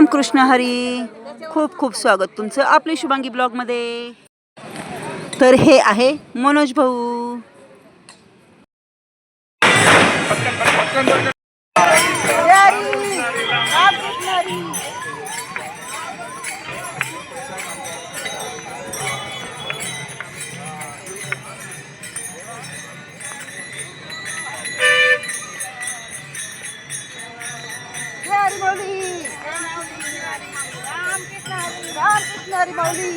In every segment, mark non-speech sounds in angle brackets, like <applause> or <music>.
रामकृष्ण हरी. खूप खूप स्वागत तुमचं आपली शुभांगी ब्लॉगमध्ये. तर हे आहे मनोज भाऊ. रामकृष्ण हरी माऊली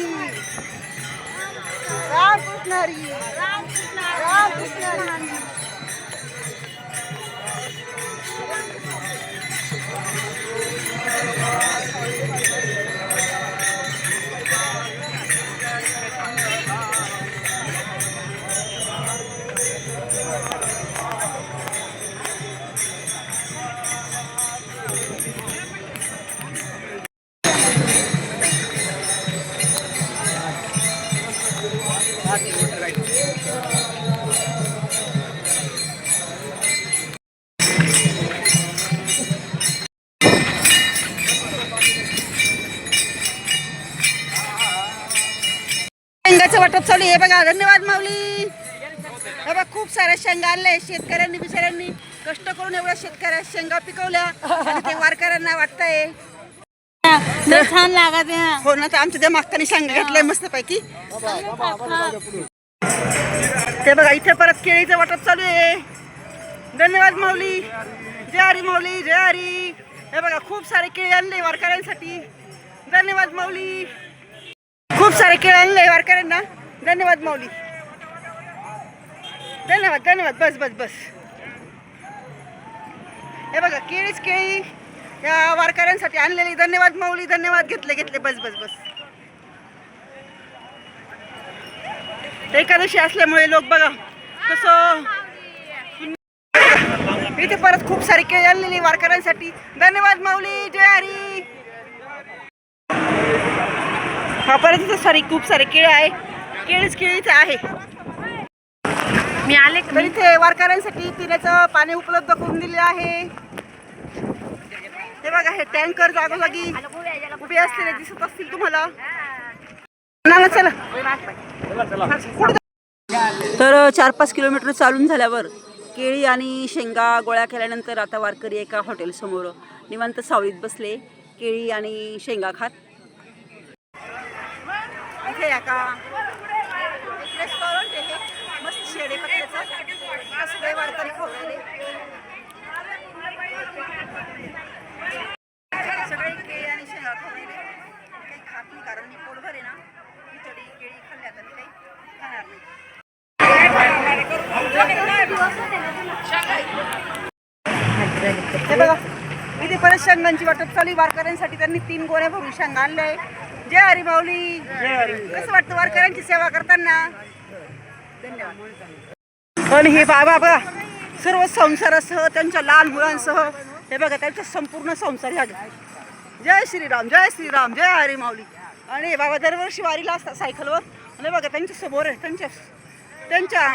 रामकृष्ण हरी रामकृष्ण हरी शेंगाचं वाटप चालू आहे. बघा धन्यवाद माऊली. हे बघा खूप साऱ्या शेंगा आणल्या शेतकऱ्यांनी बिचाऱ्यांनी. कष्ट करून एवढ्या शेतकऱ्या शेंगा पिकवल्या आणि ते वारकऱ्यांना वाटतंय. छान लागत हो ना तर आमच्या त्या मागतानी शेंगा घेतलाय मस्त पैकी ते बघा इथे परत केळीचं वाटप चालू आहे. धन्यवाद माऊली. जय हरी माऊली जय हरी. हे बघा खूप सारे केळी आणले वारकऱ्यांसाठी. धन्यवाद माऊली. खूप सारे केळ आणले वारकऱ्यांना धन्यवाद माऊली. धन्यवाद धन्यवाद. बस बस बस. हे बघा केळीच केळी या वारकऱ्यांसाठी आणलेली. धन्यवाद माऊली धन्यवाद घेतले घेतले. बस बस बस. एकादशी असल्यामुळे लोक बघा कसं इथे परत खूप सारी केळी आणलेली वारकऱ्यांसाठी. धन्यवाद माऊली जय हरी. हा परत इथे सारी खूप सारे केळी आहे. केळीच केळीच आहे. मी आले तर इथे वारकऱ्यांसाठी पिण्याचं पाणी उपलब्ध करून दिले आहे. हे बघा हे टँकर जागोजागी उभे असलेले दिसत असतील तुम्हाला. ना ना, चला. तर चार पाच किलोमीटर चालून झाल्यावर केळी आणि शेंगा गोळ्या केल्यानंतर आता वारकरी एका हॉटेलसमोर निवांत सावलीत बसले. केळी आणि शेंगा खात. इथे का? एक रेस्टॉरंट आहे मस्त शेडे पत्त्याचं. सगळे वारकरी सगळे केळी आणि शेंगा काही खात नाही कारण मी पोटभर आहे ना. खिचडी केळी खाल्ल्या तर मी काही खाणार नाही. हे बघा इथे परत शेंगांची वाटप चालू वारकऱ्यांसाठी त्यांनी तीन गोऱ्या भरून शेंगा आणले जय हरी माऊली. कसं वाटतं वारकऱ्यांची सेवा करताना? धन्यवाद. पण हे बाबा बघा सर्व संसारासह त्यांच्या लहान मुलांसह हे बघा त्यांचा संपूर्ण संसार ह्या जय श्रीराम जय श्रीराम जय हरी माऊली. आणि हे बाबा दरवर्षी वारीला असतात सायकलवर. आणि बघा त्यांच्यासमोर आहे त्यांच्या त्यांच्या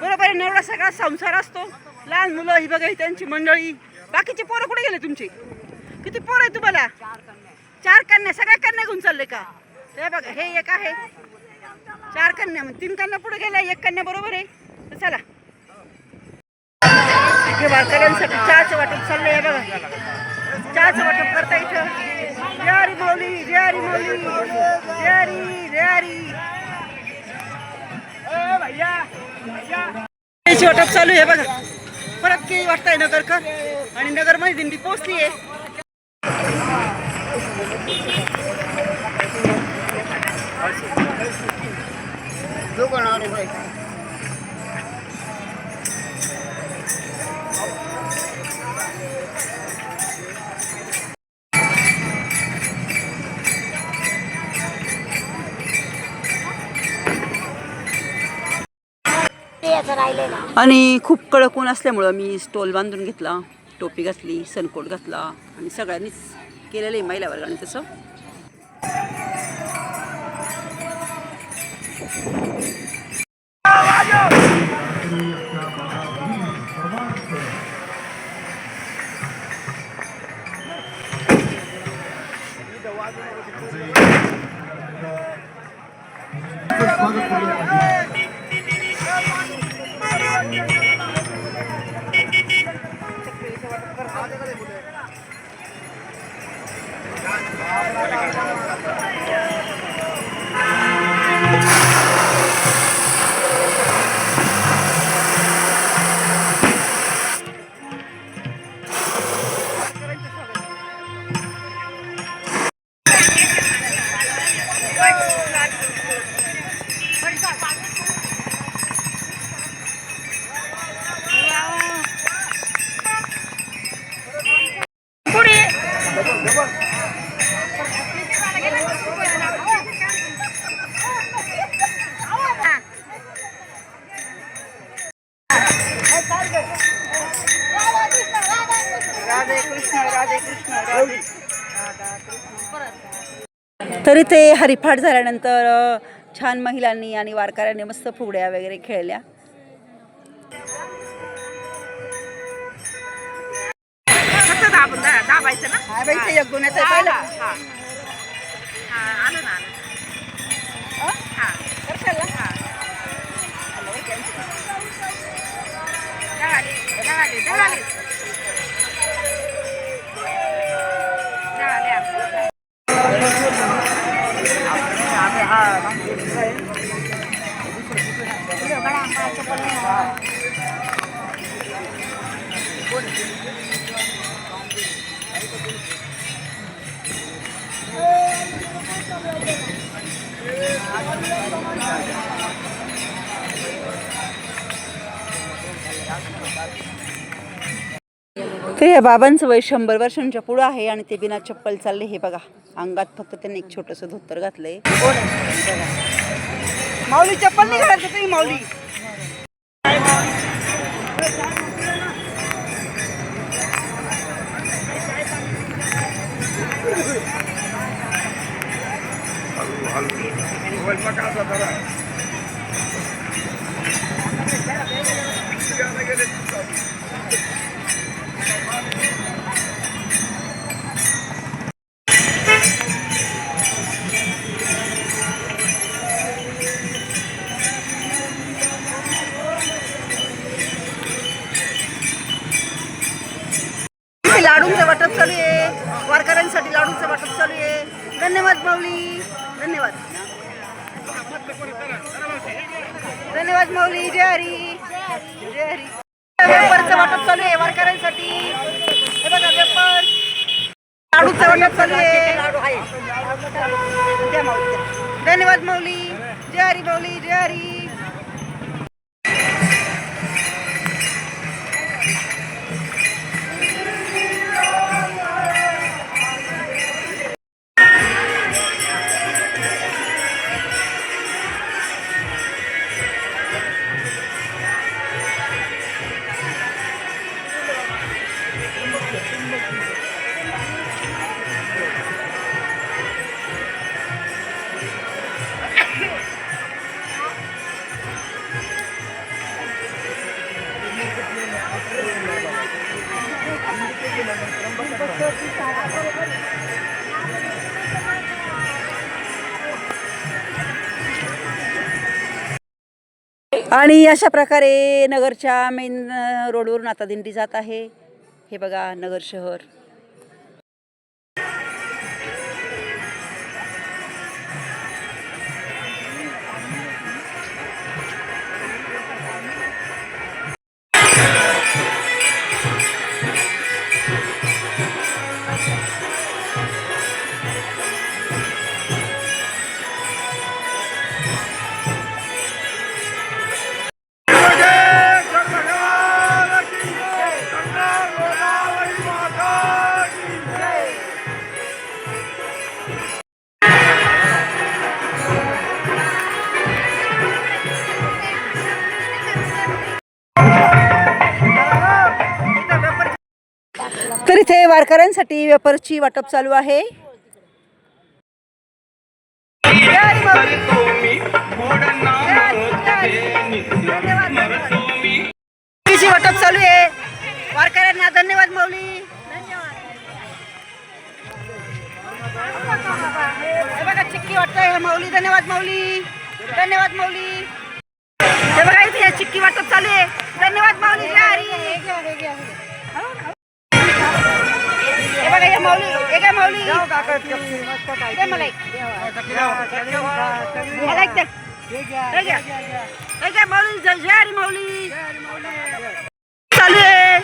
बरोबर आहे एवढा सगळा संसार असतो. लहान मुलं ही बघा ही त्यांची मंडळी. बाकीचे पोरं कुठे गेले तुमचे? किती पोरं आहे तुम्हाला? चार कन्या सगळ्या कन्या घेऊन चालले का? हे बघा हे एक आहे. चार कन्या मग तीन कन्या पुढे गेल्या एक कन्या बरोबर आहे. तर चला. इथे वारकऱ्यांसाठी चहाचं वाटप चाललंय हे बघा. चहाचं वाटप करता इथं. जय हरी माऊली जय हरी माऊली. जय हरी जय हरी. केळीची वाटप चालू आहे बघा. परत केळी वाटताय नगरकर. आणि नगरमध्ये दिंडी पोहोचली आहे. आणि खूप कडक ऊन असल्यामुळं मी स्टोल बांधून घेतला टोपी घातली सनकोट घातला आणि सगळ्यांनीच केलेलं आहे महिला वर्गाने तसं राधे तरी झाल्यानंतर छान महिलांनी आणि वारकऱ्यांनी मस्त फुगड्या वगैरे खेळल्या दाबायचं एक ना? तर या बाबांचं वय शंभर वर्षांच्या पुढं आहे आणि ते बिना चप्पल चालले हे बघा. अंगात फक्त त्यांनी एक छोटंसं धोतर घातलंय. माऊली चप्पल नाही घालायचं माऊली? आहे वारकऱ्यांसाठी लाडूचं वाटप चालू आहे. धन्यवाद माऊली. धन्यवाद. धन्यवाद माऊली. जय हरी. जय हरी. वेफरचं वाटप चालू आहे वारकऱ्यांसाठी. हे बघा वेफर. लाडूचं वाटप चालू आहे. द्या माऊली धन्यवाद माऊली. जय हरी माऊली जय हरी. आणि अशा प्रकारे नगरच्या मेन रोडवरून आता दिंडी जात आहे. हे बघा नगर शहर. वारकऱ्यांसाठी वेपरची वाटप चालू आहे. दे मला एक. मला एक दे. घ्या. घ्या माऊली जय जय हरी माऊली चालू आहे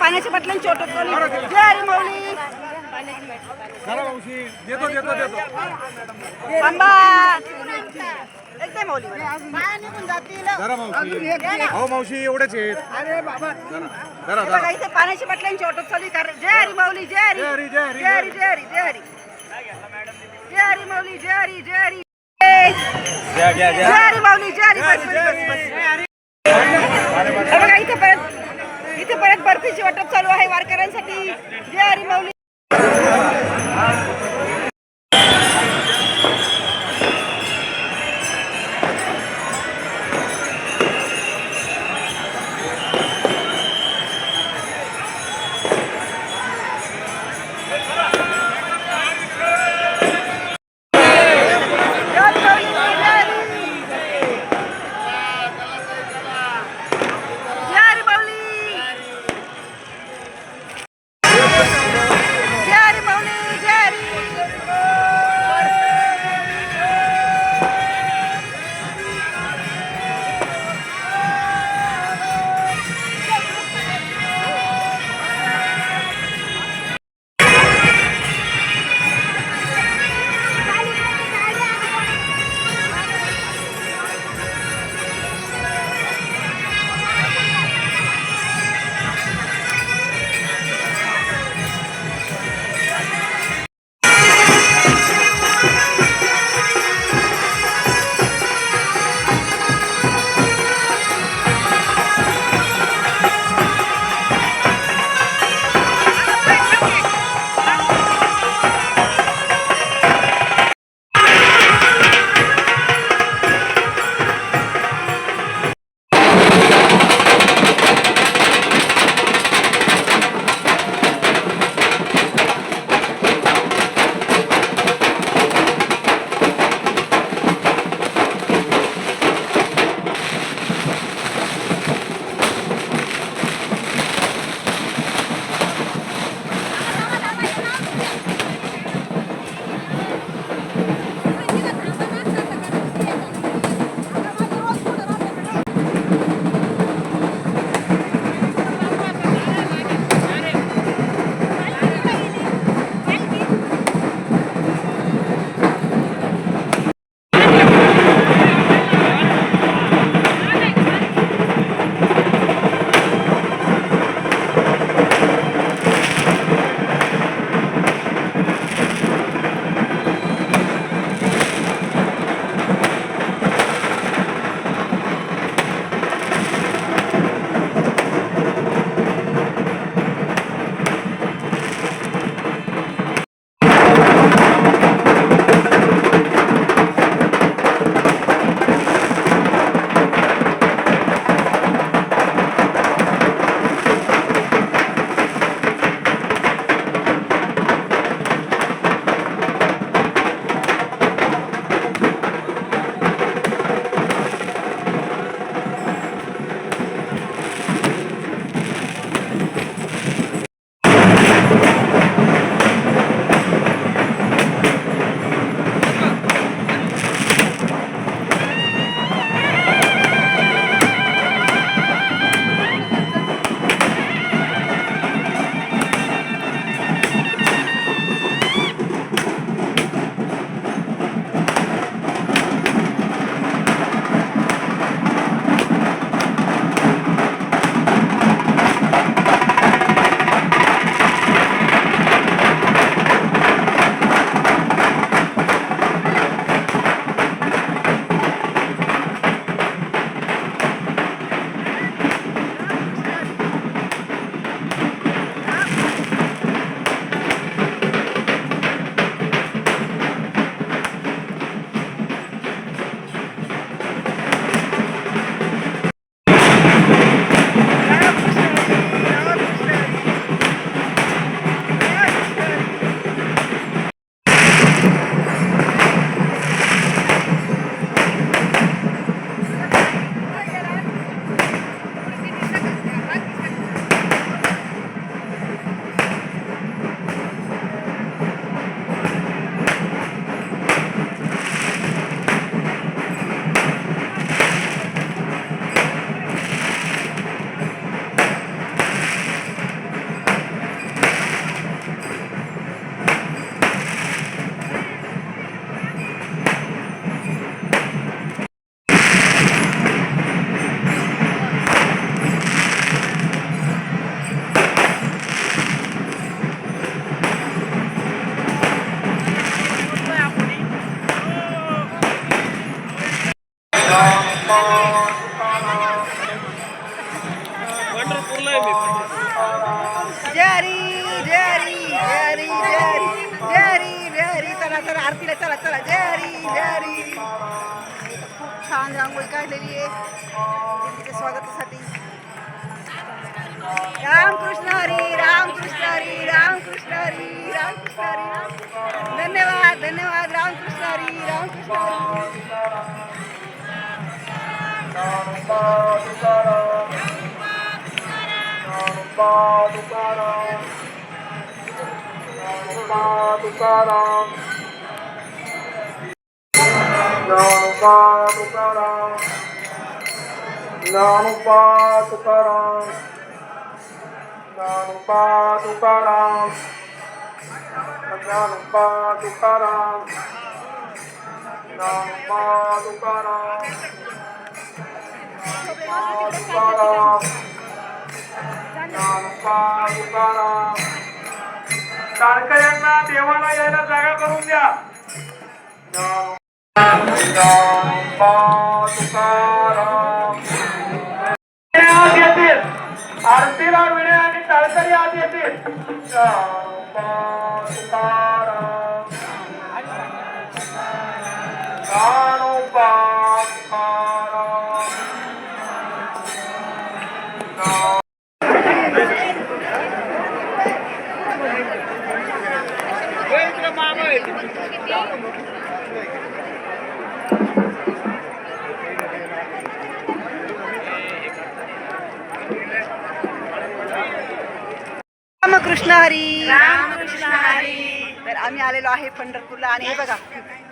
पाण्याच्या बाटल्यांची चालू आहे जय हरी माऊली. देतो देतो देतो. एकदम हो मावशी. एवढेच आहेत. जरा हे बघा इथे पाण्याची बाटल्यांची वाटप चालू कारण जय हरी माऊली जय हरी. जय हरी, जय हरी, जय हरी. जय हरी जय हरी जय हरी. माऊली जय हरी जय हरी. जय हरी माऊली जय हरी. बस, बस, बस, बस. बघा इथे परत इथे परत बर्फीची वाटप चालू आहे. वारकऱ्यांसाठी जय हरिमौली छान रांगोळी काढलेली आहे. देवीच्या स्वागतासाठी. रामकृष्ण हरी रामकृष्ण हरी रामकृष्ण हरी रामकृष्ण हरी. राम धन्यवाद धन्यवाद रामकृष्ण हरी रामकृष्ण हरी. तुकाराम ज्ञानोबा तुकाराम ज्ञानोबा तुकाराम ज्ञानोबा तुकाराम ज्ञानोबा तुकाराम ज्ञानोबा तुकाराम तुकाराम ज्ञानोबा तुकाराम टाळकऱ्यांना देवाला यायला जागा करून द्या आत येतील. आरतीला विणे आणि टाळकरी आत येतील. रामकृष्ण हरी. तर आम्ही आलेलो आहे पंढरपूरला आणि हे बघा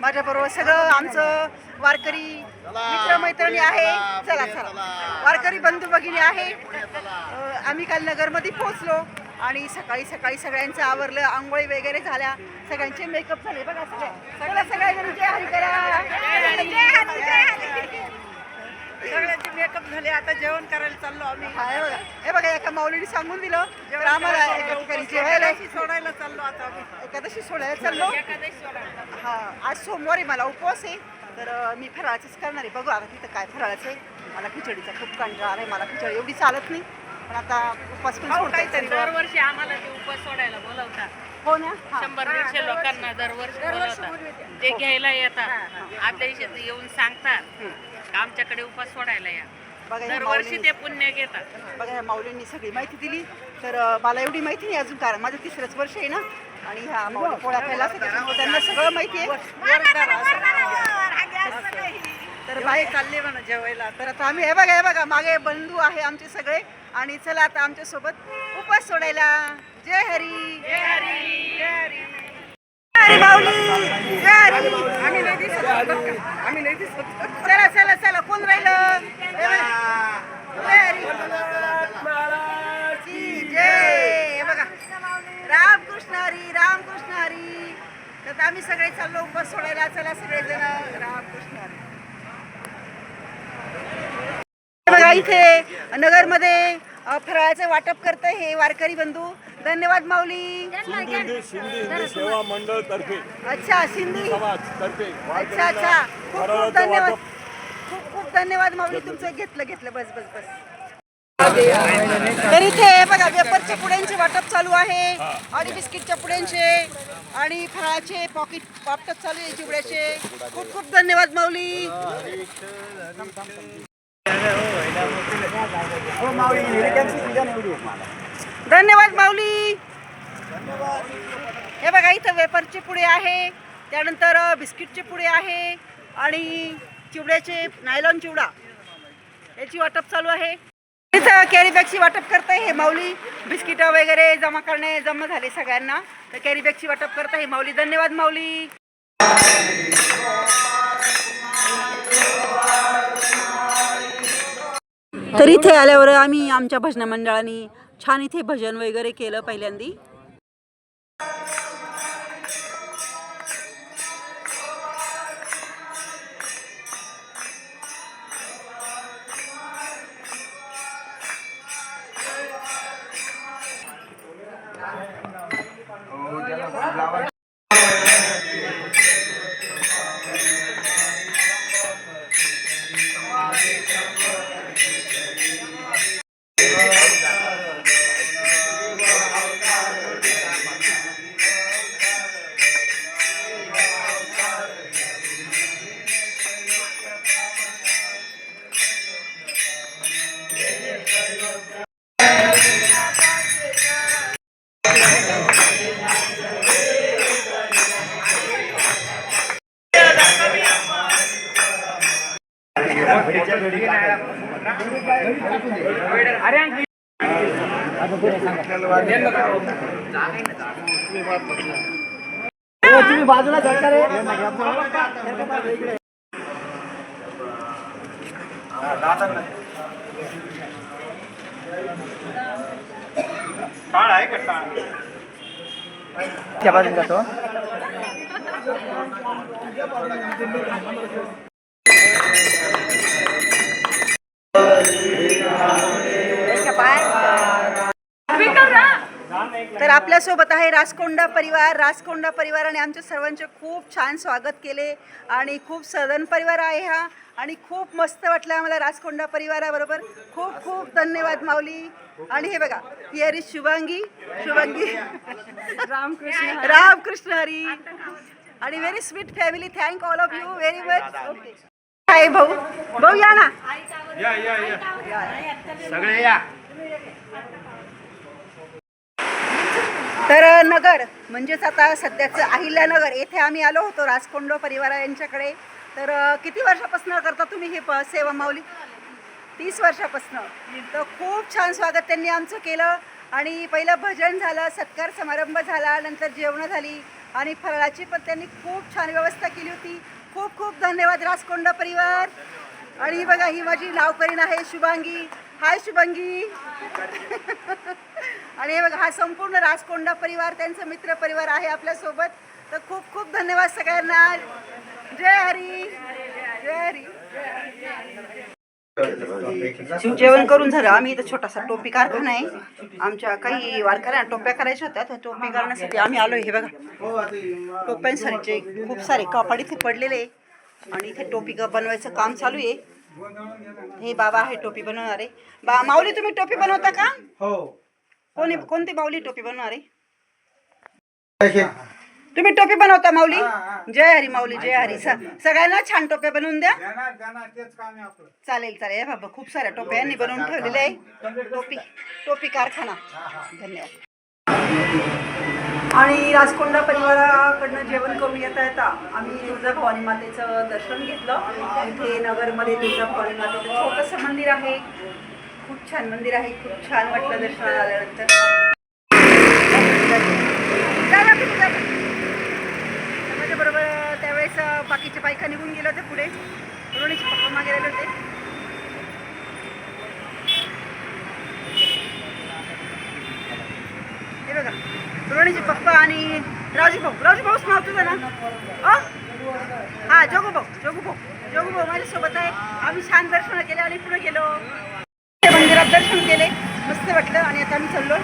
माझ्या बरोबर सगळं आमचं वारकरी मित्रमैत्रिणी आहे. चला चला. वारकरी बंधू भगिनी आहे. आम्ही काल नगरमध्ये पोहोचलो आणि सकाळी सकाळी सगळ्यांचं आवरलं आंघोळी वगैरे झाल्या. सगळ्यांचे मेकअप झाले. बघा सगळे सगळ्या सगळ्या जण जय हरी करा. सगळ्यांचे मेकअप झाले आता जेवण करायला चाललो आम्ही. हे बघा हे बघा एका माऊलीने सांगून दिलं. तर आम्हाला एका ठिकाणी जेवायला सोडायला चाललो आता आम्ही. एकादशी सोडायला चाललो. हा आज सोमवारी मला उपवास आहे. तर मी फराळाचंच करणार आहे. बघू आता तिथं काय फराळाचं आहे. मला खिचडीचा खूप कंटाळा आहे. मला खिचडी एवढी चालत नाही. पण आता उपवास पण नाही. दरवर्षी आम्हाला ते उपवास सोडायला बोलवतात. हो ना हा. शंभर दीडशे लोकांना दरवर्षी बोलवतात. ते घ्यायला येतात आदल्या दिवशी येऊन सांगतात आमच्याकडे उपवास सोडायला या. दरवर्षी ते पुण्य घेतात. बघा ह्या माऊलींनी सगळी माहिती दिली. तर मला एवढी माहिती नाही अजून कारण माझं तिसरंच वर्ष आहे ना. आणि ह्या माऊली पोळ्या खायला त्यांना सगळं माहिती आहे. तर बाई चालले म्हणा जेवायला. तर आता आम्ही हे बघा हे बघा मागे बंधू आहे आमचे सगळे. आणि चला आता आमच्या उपास सोडायला. जय हरी. जय हरी जय हरी. जय आम्ही नाही दिसत आम्ही नाही दिसत चला चला चला. कोण राहिलं? बघा. जय हरी. जय. बघा. रामकृष्ण हरी रामकृष्ण हरी. तर आम्ही सगळे चाललो उपास सोडायला. चला सगळेजण. रामकृष्ण हरी. बघा इथे नगरमध्ये फराळाचं वाटप करतं हे वारकरी बंधू. धन्यवाद माऊली. सेवा मंडळ तर्फे. अच्छा सिंधी समाज तर्फे. अच्छा अच्छा. खूप खूप धन्यवाद. खूप खूप धन्यवाद माऊली. तुमचं घेतलं घेतलं. बस बस बस. तर इथे बघा वेपरच्या पुड्यांचे वाटप चालू आहे. आणि बिस्किटच्या पुड्यांचे आणि फळाचे पॉकेट वाटप चालू आहे चिवड्याचे. खूप खूप धन्यवाद माऊली. धन्यवाद माऊली. हे बघा इथं वेपरचे पुडे आहे त्यानंतर बिस्किटचे पुडे आहे आणि चिवड्याचे नायलॉन चिवडा. याची वाटप चालू आहे. इथं कॅरी बॅगची वाटप करत हे माऊली. बिस्किट वगैरे जमा करणे जमा झाले सगळ्यांना. तर कॅरी बॅगची वाटप करत आहे माऊली. धन्यवाद माऊली. तर इथे आल्यावर आम्ही आमच्या भजन मंडळाने छान इथे भजन वगैरे केलं पहिल्यांदी. तुम्ही बाजूला झटका रे त्या बाजूला जातो तर आपल्यासोबत आहे रासकोंडा परिवार. रासकोंडा परिवाराने आमच्या सर्वांचे खूप छान स्वागत केले. आणि खूप सदन परिवार आहे हा. आणि खूप मस्त वाटलं आम्हाला रासकोंडा परिवाराबरोबर. खूप खूप धन्यवाद माऊली. आणि हे बघा हिअर इज शुभांगी. शुभांगी. रामकृष्ण रामकृष्ण हरी. आणि very sweet family thank all of you very much okay hi भाऊ. भाऊ या ना. सगळे या. तर नगर म्हणजेच आता सध्याचं अहिल्यानगर येथे आम्ही आलो होतो राजकोंडो परिवार यांच्याकडे. तर किती वर्षापासून करता तुम्ही हे प- सेवा माऊली? तीस वर्षापासून. तर खूप छान स्वागत त्यांनी आमचं केलं. आणि पहिलं भजन झालं सत्कार समारंभ झाला नंतर जेवणं झाली. आणि फराळाची पण त्यांनी खूप छान व्यवस्था केली होती. खूप खूप धन्यवाद राजकोंडा परिवार. आणि बघा ही माझी नावकरीण आहे शुभांगी. हाय शुभांगी. <laughs> आणि हे बघा हा संपूर्ण राजकोंडा परिवार त्यांचा मित्र परिवार आहे आपल्यासोबत. तर खूप खूप धन्यवाद सगळ्यांना. जय हरी. जय हरी. जेवण करून झालं. आम्ही इथं छोटासा टोपी कारखाना आहे आमच्या काही वारकऱ्यांना टोप्या करायच्या होत्या त्या टोपी करण्यासाठी आम्ही आलोय. हे बघा. टोप्यांसाठीचे खूप सारे कापड इथे पडलेले. आणि इथे टोपी बनवायचं काम चालू आहे. हे बाबा आहे टोपी बनवणारे. बा माऊली तुम्ही टोपी बनवता का? हो. कोणी कोणती माऊली टोपी बनवणार आहे? तुम्ही टोपी बनवता माऊली? जय हरी माऊली जय हरी. स- सगळ्यांना छान टोप्या बनवून द्या. चालेल चालेल. हे बाबा खूप साऱ्या टोप्या यांनी बनवून ठेवलेल्या आहे. टोपी टोपी कारखाना. धन्यवाद. आणि राजकोंडा परिवाराकडनं जेवण करून येता येता आम्ही तुळजाभवानी मातेचं दर्शन घेतलं. इथे नगरमध्ये तुळजाभवानी मातेचं छोटंसं मंदिर आहे. खूप छान मंदिर आहे खूप छान वाटलं दर्शनाला आल्यानंतर जा. त्यावेळेस बाकीच्या बाकीचे बायका निघून गेले होते पुढे. रोणीचे पप्पा मागे राहिले होते. हे बघा रोणीचे पप्पा आणि राजू भाऊ. राजू भाऊच नाव तुझं ना? हा जोगू भाऊ जोगू भाऊ. जोगू भाऊ माझ्यासोबत आहे. आम्ही छान दर्शन केले आणि पुढे गेलो. दर्शन केले. मस्त वाटलं आणि आता आम्ही चाललो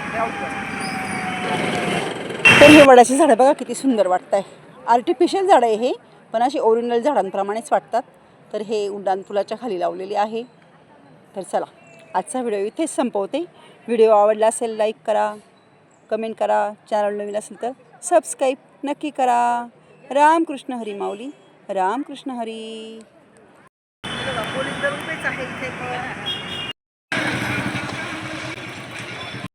तर हे वडाचे झाडं बघा किती सुंदर वाटत आहे आर्टिफिशियल झाडं आहे हे पण अशी ओरिजिनल झाडांप्रमाणेच वाटतात. तर हे उड्डाण पुलाच्या खाली लावलेले आहे. तर चला आजचा व्हिडिओ इथेच संपवते. व्हिडिओ आवडला असेल लाईक करा कमेंट करा. चॅनल नवीन असेल तर सबस्क्राईब नक्की करा. रामकृष्ण हरी माऊली रामकृष्ण हरी.